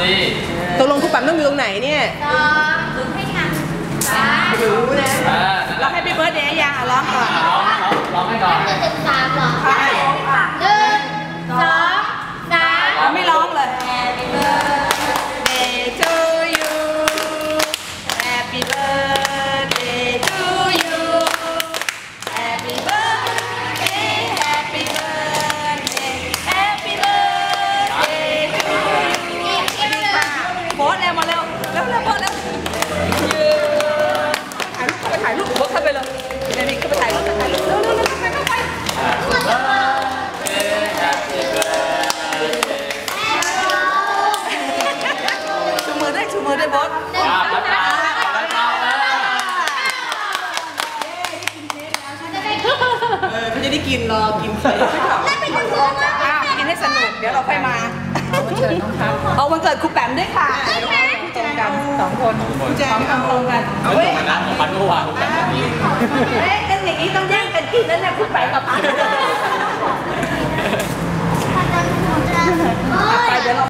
สิตกลงครูแปมต้องอยู่ตรงไหนเนี่ยสองถึงให้ทันสามรู้นะอ่าเราให้พี่เบิร์ดเดย์ยังอะร้องก่อนร้องร้องให้ก่อน จะ พสเร็วมาเร็วเร็วเร็วโพสเร็วถ่ายรูปเข้าไปถ่ายรูปโพสเข้าไปเลยเดี๋ยวนี้เข้าไปถ่ายรูปถ่ายรูปเร็วเร็วเร็วเข้าไปเข้าไปชูมือด้วยชูมือด้วบอสอ่ารับตารับตาเออเออเขาจะได้กินรอกินเสร็จ วันเกิดน้องครับเอาวันเกิดครูแปมด้วยค่ะตรงกันสองคนแจงเอาตรงกันไม่ตรงกันนะของพันเมื่อวานแบบนี้เอ๊ะกันอย่างนี้ต้องแย่งกันกินนั่นแหละครูแปมกับพัน